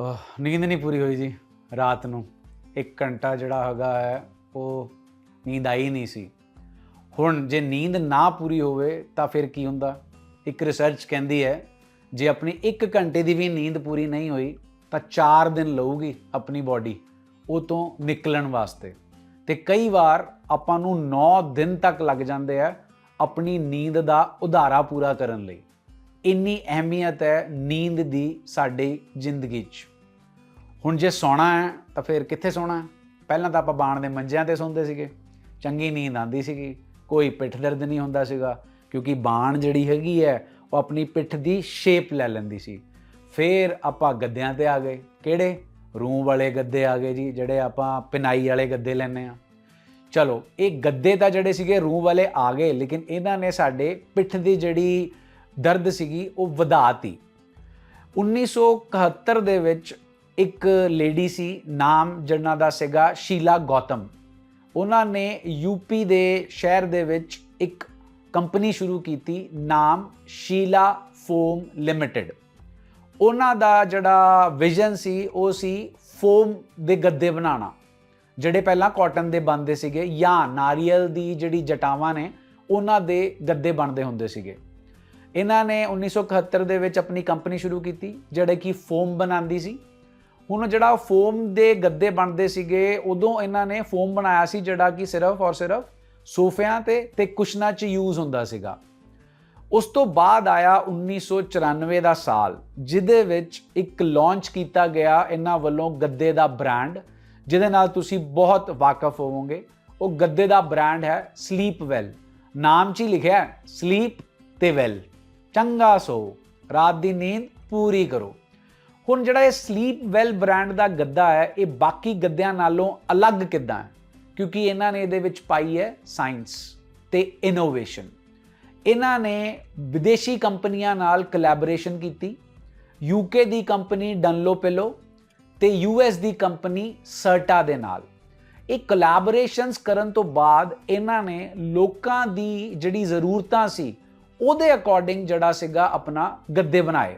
ਅਹ ਨੀਂਦ ਨਹੀਂ ਪੂਰੀ ਹੋਈ ਜੀ, ਰਾਤ ਨੂੰ। 1 ਘੰਟਾ ਜਿਹੜਾ ਹੈਗਾ ਹੈ, ਉਹ ਨੀਂਦ ਆਈ ਨਹੀਂ ਸੀ। ਹੁਣ ਜੇ ਨੀਂਦ ਨਾ ਪੂਰੀ ਹੋਵੇ, ਤਾਂ ਫਿਰ ਕੀ ਹੁੰਦਾ? ਇੱਕ ਰਿਸਰਚ ਕਹਿੰਦੀ ਹੈ, ਜੇ ਆਪਣੀ 1 ਘੰਟੇ ਦੀ ਵੀ ਨੀਂਦ ਪੂਰੀ ਨਹੀਂ ਹੋਈ, ਤਾਂ 4 ਦਿਨ ਲਊਗੀ ਆਪਣੀ ਬਾਡੀ ਉਹ ਤੋਂ ਨਿਕਲਣ ਵਾਸਤੇ। ਤੇ ਕਈ ਵਾਰ ਆਪਾਂ ਨੂੰ 9 ਦਿਨ ਤੱਕ ਲੱਗ ਜਾਂਦੇ ਆ ਆਪਣੀ ਨੀਂਦ ਦਾ ਉਧਾਰਾ ਪੂਰਾ ਕਰਨ ਲਈ। ਇੰਨੀ ਅਹਿਮੀਅਤ ਹੈ ਨੀਂਦ ਦੀ ਸਾਡੀ ਜ਼ਿੰਦਗੀ 'ਚ। ਹੁਣ ਜੇ ਸੌਣਾ ਹੈ, ਤਾਂ ਫਿਰ ਕਿੱਥੇ ਸੌਣਾ ਪਹਿਲਾਂ ਤਾਂ ਆਪਾਂ ਬਾਣ ਦੇ ਮੰਜਿਆਂ ਤੇ ਸੌਂਦੇ ਸੀਗੇ। ਚੰਗੀ ਨੀਂਦ ਆਉਂਦੀ ਸੀਗੀ। ਕੋਈ ਪਿੱਠ ਦਰਦ ਨਹੀਂ ਹੁੰਦਾ ਸੀਗਾ, ਕਿਉਂਕਿ ਬਾਣ ਜਿਹੜੀ ਹੈਗੀ ਹੈ, ਉਹ ਆਪਣੀ ਪਿੱਠ ਦੀ ਸ਼ੇਪ ਲੈ ਲੈਂਦੀ ਸੀ। ਫਿਰ ਆਪਾਂ ਗੱਦਿਆਂ ਤੇ ਆ ਗਏ। ਕਿਹੜੇ? ਰੂਮ ਵਾਲੇ ਗੱਦੇ ਆ ਗਏ ਜੀ, ਜਿਹੜੇ ਆਪਾਂ ਪਿਨਾਈ ਵਾਲੇ ਗੱਦੇ ਲੈਨੇ ਆ ਚਲੋ, ਇਹ ਗੱਦੇ ਤਾਂ ਜਿਹੜੇ ਸੀਗੇ ਰੂਹ ਵਾਲੇ ਆ ਗਏ, ਲੇਕਿਨ ਇਹਨਾਂ ਨੇ ਸਾਡੇ ਪਿੱਠ ਦੀ ਜਿਹੜੀ ਦਰਦ ਸੀਗੀ, ਉਹ ਵਧਾਤੀ। 1971 ਦੇ ਵਿੱਚ ਇੱਕ ਲੇਡੀ ਸੀ, ਨਾਮ ਜਿਹਨਾਂ ਦਾ ਸੀਗਾ ਸ਼ੀਲਾ ਗੌਤਮ। ਉਹਨਾਂ ਨੇ ਯੂਪੀ ਦੇ ਸ਼ਹਿਰ ਦੇ ਵਿੱਚ ਇੱਕ ਕੰਪਨੀ ਸ਼ੁਰੂ ਕੀਤੀ, ਨਾਮ ਸ਼ੀਲਾ ਫੋਮ ਲਿਮਟਿਡ। ਉਹਨਾਂ ਦਾ ਜਿਹੜਾ ਵਿਜ਼ਨ ਸੀ, ਉਹ ਸੀ ਫੋਮ ਦੇ ਗੱਦੇ ਬਣਾਉਣਾ। ਜਿਹੜੇ ਪਹਿਲਾਂ ਕਾਟਨ ਦੇ ਬਣਦੇ ਸੀਗੇ ਜਾਂ ਨਾਰੀਅਲ ਦੀ ਜਿਹੜੀ ਜਟਾਵਾਂ ਨੇ, ਉਹਨਾਂ ਦੇ ਗੱਦੇ ਬਣਦੇ ਹੁੰਦੇ ਸੀਗੇ। ਇਹਨਾਂ ਨੇ 1971 ਦੇ ਵਿੱਚ ਆਪਣੀ ਕੰਪਨੀ ਸ਼ੁਰੂ ਕੀਤੀ, ਜਿਹੜੇ ਕਿ ਫੋਮ ਬਣਾਉਂਦੀ ਸੀ। ਹੁਣ ਜਿਹੜਾ ਫੋਮ ਦੇ ਗੱਦੇ ਬਣਦੇ ਸੀਗੇ, ਉਦੋਂ ਇਹਨਾਂ ਨੇ ਫੋਮ ਬਣਾਇਆ ਸੀ ਜਿਹੜਾ ਕਿ ਸਿਰਫ ਔਰ ਸਿਰਫ ਸੋਫਿਆਂ ਤੇ ਤੇ ਕੁਸ਼ਨਾਂ 'ਚ ਯੂਜ਼ ਹੁੰਦਾ ਸੀਗਾ। ਉਸ ਤੋਂ ਬਾਅਦ ਆਇਆ 1994 ਦਾ ਸਾਲ, ਜਿਹਦੇ ਵਿੱਚ ਇੱਕ ਲਾਂਚ ਕੀਤਾ ਗਿਆ ਇਹਨਾਂ ਵੱਲੋਂ ਗੱਦੇ ਦਾ ਬ੍ਰਾਂਡ ਜਿਹਦੇ ਨਾਲ ਤੁਸੀਂ ਬਹੁਤ ਵਾਕਿਫ ਹੋਵੋਗੇ। ਉਹ ਗੱਦੇ ਦਾ ਬ੍ਰਾਂਡ ਹੈ ਸਲੀਪ ਵੈਲ ਨਾਮ 'ਚ ਹੀ ਲਿਖਿਆ ਸਲੀਪ ਤੇ ਵੈਲ ਚੰਗਾ ਸੋ, ਰਾਤ ਦੀ ਨੀਂਦ ਪੂਰੀ ਕਰੋ। ਹੁਣ ਜਿਹੜਾ ਇਹ ਸਲੀਪ ਵੈਲ ਬ੍ਰਾਂਡ ਦਾ ਗੱਦਾ ਹੈ, ਇਹ ਬਾਕੀ ਗੱਦਿਆਂ ਨਾਲੋਂ ਅਲੱਗ ਕਿੱਦਾਂ ਹੈ? ਕਿਉਂਕਿ ਇਹਨਾਂ ਨੇ ਇਹਦੇ ਵਿੱਚ ਪਾਈ ਹੈ ਸਾਇੰਸ ਤੇ ਇਨੋਵੇਸ਼ਨ ਇਹਨਾਂ ਨੇ ਵਿਦੇਸ਼ੀ ਕੰਪਨੀਆਂ ਨਾਲ ਕੋਲੈਬੋਰੇਸ਼ਨ ਕੀਤੀ ਯੂਕੇ ਦੀ ਕੰਪਨੀ ਡਨਲੋਪਿਲੋ ਤੇ ਯੂਐਸ ਦੀ ਕੰਪਨੀ ਸਰਟਾ ਦੇ ਨਾਲ। ਇਹ ਕੋਲੈਬੋਰੇਸ਼ਨਸ ਕਰਨ ਤੋਂ ਬਾਅਦ ਇਹਨਾਂ ਨੇ ਲੋਕਾਂ ਦੀ ਜਿਹੜੀ ਜ਼ਰੂਰਤਾਂ ਸੀ, ਉਹਦੇ ਅਕੋਰਡਿੰਗ ਜਿਹੜਾ ਸੀਗਾ ਆਪਣਾ ਗੱਦੇ ਬਣਾਏ।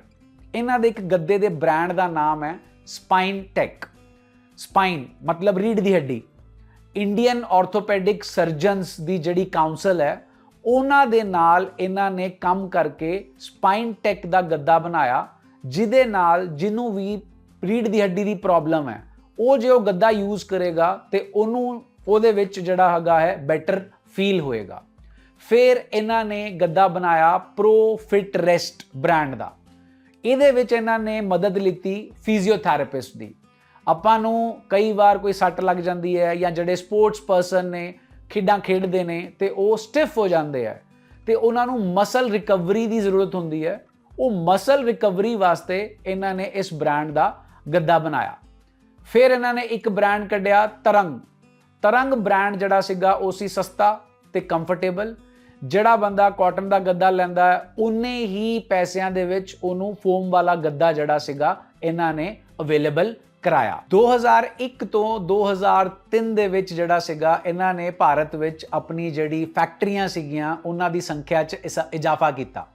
ਇਹਨਾਂ ਦੇ ਇੱਕ ਗੱਦੇ ਦੇ ਬ੍ਰਾਂਡ ਦਾ ਨਾਮ ਹੈ ਸਪਾਈਨ ਟੈਕ ਸਪਾਈਨ ਮਤਲਬ ਰੀੜ ਦੀ ਹੱਡੀ। ਇੰਡੀਅਨ ਆਰਥੋਪੈਡਿਕ ਸਰਜਨਸ ਦੀ ਜਿਹੜੀ ਕਾਉਂਸਲ ਹੈ, ਉਹਨਾਂ ਦੇ ਨਾਲ ਇਹਨਾਂ ਨੇ ਕੰਮ ਕਰਕੇ ਸਪਾਈਨ ਟੈਕ ਦਾ ਗੱਦਾ ਬਣਾਇਆ, ਜਿਹਦੇ ਨਾਲ ਜਿਹਨੂੰ ਵੀ ਰੀੜ ਦੀ ਹੱਡੀ ਦੀ ਪ੍ਰੋਬਲਮ ਹੈ, ਉਹ ਜੇ ਉਹ ਗੱਦਾ ਯੂਜ਼ ਕਰੇਗਾ ਤੇ ਉਹਨੂੰ ਉਹਦੇ ਵਿੱਚ ਜਿਹੜਾ ਹੈਗਾ ਹੈ ਬੈਟਰ ਫੀਲ ਹੋਏਗਾ। ਫਿਰ ਇਹਨਾਂ ਨੇ ਗੱਦਾ ਬਣਾਇਆ ਪ੍ਰੋ ਫਿਟ ਰੈਸਟ ਬ੍ਰਾਂਡ ਦਾ। ਇਹਦੇ ਵਿੱਚ ਇਹਨਾਂ ਨੇ ਮਦਦ ਲਿੱਤੀ ਫਿਜ਼ੀਓਥੈਰੇਪਿਸਟ ਦੀ। ਆਪਾਂ ਨੂੰ ਕਈ ਵਾਰ ਕੋਈ ਸੱਟ ਲੱਗ ਜਾਂਦੀ ਹੈ ਜਾਂ ਜਿਹੜੇ ਸਪੋਰਟਸ ਪਰਸਨ ਨੇ, ਖੇਡਾਂ ਖੇਡਦੇ ਨੇ ਤੇ ਉਹ ਸਟਿਫ ਹੋ ਜਾਂਦੇ ਆ। ਤੇ ਉਹਨਾਂ ਨੂੰ ਮਸਲ ਰਿਕਵਰੀ ਦੀ ਜ਼ਰੂਰਤ ਹੁੰਦੀ ਹੈ। ਉਹ ਮਸਲ ਰਿਕਵਰੀ ਵਾਸਤੇ ਇਹਨਾਂ ਨੇ ਇਸ ਬ੍ਰਾਂਡ ਦਾ ਗੱਦਾ ਬਣਾਇਆ। ਫਿਰ ਇਹਨਾਂ ਨੇ ਇੱਕ ਬ੍ਰਾਂਡ ਕੱਢਿਆ ਤਰੰਗ। ਤਰੰਗ ਬ੍ਰਾਂਡ ਜਿਹੜਾ ਸੀਗਾ ਉਹ ਸੀ ਸਸਤਾ ਤੇ ਕੰਫਰਟੇਬਲ ਜਿਹੜਾ ਬੰਦਾ ਕਾਟਨ ਦਾ ਗੱਦਾ ਲੈਂਦਾ ਹੈ ਉਨੇ ਹੀ ਪੈਸਿਆਂ ਦੇ ਵਿੱਚ ਉਹਨੂੰ ਫੋਮ ਵਾਲਾ ਗੱਦਾ ਜਿਹੜਾ ਸੀਗਾ, ਇਹਨਾਂ ਨੇ ਅਵੇਲੇਬਲ ਕਰਾਇਆ। 2001 ਤੋਂ 2003 ਦੇ ਵਿੱਚ ਜਿਹੜਾ ਸੀਗਾ, ਇਹਨਾਂ ਨੇ ਭਾਰਤ ਵਿੱਚ ਆਪਣੀ ਜਿਹੜੀ ਫੈਕਟਰੀਆਂ ਸੀਗੀਆਂ, ਉਹਨਾਂ ਦੀ ਸੰਖਿਆ 'ਚ ਇਸਾ- ਇਜ਼ਾਫਾ ਕੀਤਾ।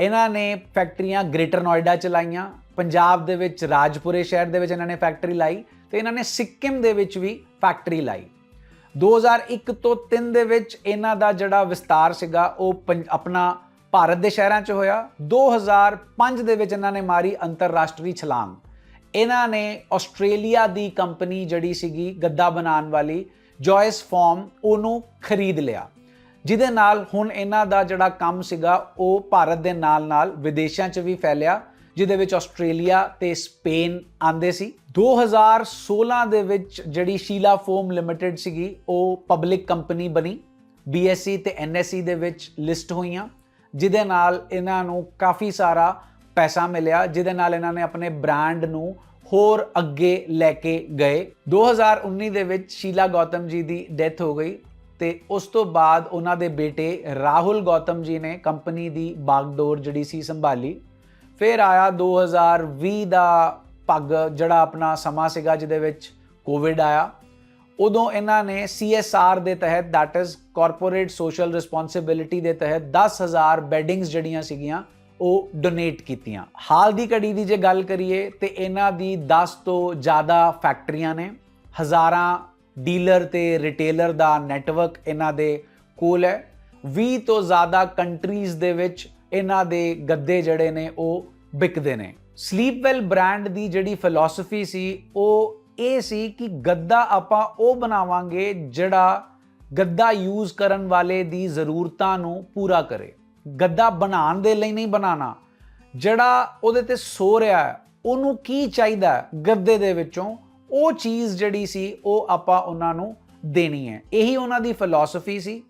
ਇਹਨਾਂ ਨੇ ਫੈਕਟਰੀਆਂ ਗ੍ਰੇਟਰ ਨੋਇਡਾ ਚ ਲਾਈਆਂ, ਪੰਜਾਬ ਦੇ ਵਿੱਚ ਰਾਜਪੁਰੇ ਸ਼ਹਿਰ ਦੇ ਵਿੱਚ ਇਹਨਾਂ ਨੇ ਫੈਕਟਰੀ ਲਾਈ, ਤੇ ਇਹਨਾਂ ਨੇ ਸਿੱਕਮ ਦੇ ਵਿੱਚ ਵੀ ਫੈਕਟਰੀ ਲਾਈ। 2001 ਤੋਂ 3 ਦੇ ਵਿੱਚ ਇਹਨਾਂ ਦਾ ਜਿਹੜਾ ਵਿਸਤਾਰ ਸੀਗਾ, ਉਹ ਪੰਜ- ਆਪਣਾ ਭਾਰਤ ਦੇ ਸ਼ਹਿਰਾਂ 'ਚ ਹੋਇਆ। 2005 ਦੇ ਵਿੱਚ ਇਹਨਾਂ ਨੇ ਮਾਰੀ ਅੰਤਰਰਾਸ਼ਟਰੀ ਛਲਾਂਗ। ਇਹਨਾਂ ਨੇ ਆਸਟ੍ਰੇਲੀਆ ਦੀ ਕੰਪਨੀ ਜਿਹੜੀ ਸੀਗੀ, ਗੱਦਾ ਬਣਾਉਣ ਵਾਲੀ ਜੋਇਸ ਫਾਰਮ ਉਹਨੂੰ ਖਰੀਦ ਲਿਆ। ਜਿਹਦੇ ਨਾਲ ਹੁਣ ਇਹਨਾਂ ਦਾ ਜਿਹੜਾ ਕੰਮ ਸੀਗਾ, ਉਹ ਭਾਰਤ ਦੇ ਨਾਲ-ਨਾਲ ਵਿਦੇਸ਼ਾਂ 'ਚ ਵੀ ਫੈਲਿਆ। ਜਿਹਦੇ ਵਿੱਚ ਆਸਟ੍ਰੇਲੀਆ ਤੇ ਸਪੇਨ ਆਂਦੇ ਸੀ। 2016 ਦੇ ਵਿੱਚ ਜਿਹੜੀ ਸ਼ੀਲਾ ਫੋਮ ਲਿਮਟਿਡ ਸੀਗੀ, ਉਹ ਪਬਲਿਕ ਕੰਪਨੀ ਬਣੀ। BSE ਤੇ NSE ਦੇ ਵਿੱਚ ਲਿਸਟ ਹੋਈਆਂ, ਜਿਹਦੇ ਨਾਲ ਇਹਨਾਂ ਨੂੰ ਕਾਫੀ ਸਾਰਾ ਪੈਸਾ ਮਿਲਿਆ, ਜਿਹਦੇ ਨਾਲ ਇਹਨਾਂ ਨੇ ਆਪਣੇ ਬ੍ਰਾਂਡ ਨੂੰ ਹੋਰ ਅੱਗੇ ਲੈ ਕੇ ਗਏ। 2019 ਦੇ ਵਿੱਚ ਸ਼ੀਲਾ ਗੌਤਮ ਜੀ ਦੀ ਡੈਥ ਹੋ ਗਈ ਤੇ ਉਸ ਤੋਂ ਬਾਅਦ ਉਹਨਾਂ ਦੇ ਬੇਟੇ ਰਾਹੁਲ ਗੌਤਮ ਜੀ ਨੇ ਕੰਪਨੀ ਦੀ ਬਾਗਡੋਰ ਜਿਹੜੀ ਸੀ ਸੰਭਾਲੀ। ਫਿਰ ਆਇਆ 2020 ਦਾ ਪੱਗ, ਜਿਹੜਾ ਆਪਣਾ ਸਮਾਂ ਸੀਗਾ ਜਿਹਦੇ ਵਿੱਚ ਕੋਵਿਡ ਆਇਆ। ਉਦੋਂ ਇਹਨਾਂ ਨੇ CSR ਦੇ ਤਹਿਤ that is corporate social responsibility ਦੇ ਤਹਿਤ 10000 ਬੈਡਿੰਗਸ ਜਿਹੜੀਆਂ ਸੀਗੀਆਂ, ਉਹ ਡੋਨੇਟ ਕੀਤੀਆਂ। ਹਾਲ ਦੀ ਘੜੀ ਦੀ ਜੇ ਗੱਲ ਕਰੀਏ, ਤੇ ਇਹਨਾਂ ਦੀ 10 ਤੋਂ ਜ਼ਿਆਦਾ ਫੈਕਟਰੀਆਂ ਨੇ। ਹਜ਼ਾਰਾਂ ਡੀਲਰ ਤੇ ਰਿਟੇਲਰ ਦਾ ਨੈਟਵਰਕ ਇਹਨਾਂ ਦੇ ਕੋਲ ਹੈ। 20 ਤੋਂ ਜ਼ਿਆਦਾ ਕੰਟਰੀਜ਼ ਦੇ ਵਿੱਚ ਇਹਨਾਂ ਦੇ ਗੱਦੇ ਜਿਹੜੇ ਨੇ ਉਹ ਵਿਕਦੇ ਨੇ। ਸਲੀਪਵੈਲ ਬ੍ਰਾਂਡ ਦੀ ਜਿਹੜੀ ਫਿਲਾਸਫੀ ਸੀ, ਉਹ ਇਹ ਸੀ ਕਿ ਗੱਦਾ ਆਪਾਂ ਉਹ ਬਣਾਵਾਂਗੇ ਜਿਹੜਾ ਗੱਦਾ ਯੂਜ਼ ਕਰਨ ਵਾਲੇ ਦੀ ਜ਼ਰੂਰਤਾਂ ਨੂੰ ਪੂਰਾ ਕਰੇ। ਗੱਦਾ ਬਣਾਉਣ ਦੇ ਲਈ ਨਹੀਂ ਬਣਾਉਣਾ, ਜਿਹੜਾ ਉਹਦੇ ਤੇ ਸੋ ਰਿਹਾ ਹੈ, ਉਹਨੂੰ ਕੀ ਚਾਹੀਦਾ ਗੱਦੇ ਦੇ ਵਿੱਚੋਂ, ਉਹ ਚੀਜ਼ ਜਿਹੜੀ ਸੀ, ਉਹ ਆਪਾਂ ਉਹਨਾਂ ਨੂੰ ਦੇਣੀ ਹੈ। ਇਹੀ ਉਹਨਾਂ ਦੀ ਫਿਲਾਸਫੀ ਸੀ।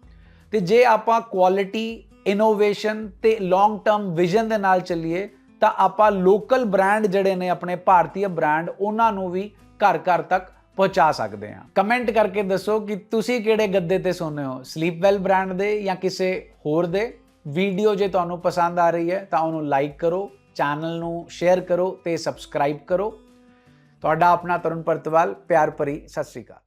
ਤੇ ਜੇ ਆਪਾਂ ਕੁਆਲਿਟੀ ਇਨੋਵੇਸ਼ਨ ਤੇ ਲੌਂਗ ਟਰਮ ਵਿਜ਼ਨ ਦੇ ਨਾਲ ਚੱਲੀਏ, ਤਾਂ ਆਪਾਂ ਲੋਕਲ ਬ੍ਰਾਂਡ ਜਿਹੜੇ ਨੇ ਆਪਣੇ ਭਾਰਤੀ ਬ੍ਰਾਂਡ ਉਹਨਾਂ ਨੂੰ ਵੀ ਘਰ ਘਰ ਤੱਕ ਪਹੁੰਚਾ ਸਕਦੇ ਹਾਂ। ਕਮੈਂਟ ਕਰਕੇ ਦੱਸੋ ਕਿ ਤੁਸੀਂ ਕਿਹੜੇ ਗੱਦੇ ਤੇ ਸੌਂਦੇ ਹੋ? ਸਲੀਪਵੈਲ ਬ੍ਰਾਂਡ ਦੇ ਜਾਂ ਕਿਸੇ ਹੋਰ ਦੇ? ਵੀਡੀਓ ਜੇ ਤੁਹਾਨੂੰ ਪਸੰਦ ਆ ਰਹੀ ਹੈ, ਤਾਂ ਉਹਨੂੰ ਲਾਈਕ ਕਰੋ ਚੈਨਲ ਨੂੰ ਸ਼ੇਅਰ ਕਰੋ ਤੇ ਸਬਸਕ੍ਰਾਈਬ ਕਰੋ। ਤੁਹਾਡਾ ਆਪਣਾ ਤਰੁਣ ਪਰਤਵਾਲ, ਪਿਆਰ ਭਰੀ ਸਤਿ ਸ੍ਰੀ ਅਕਾਲ।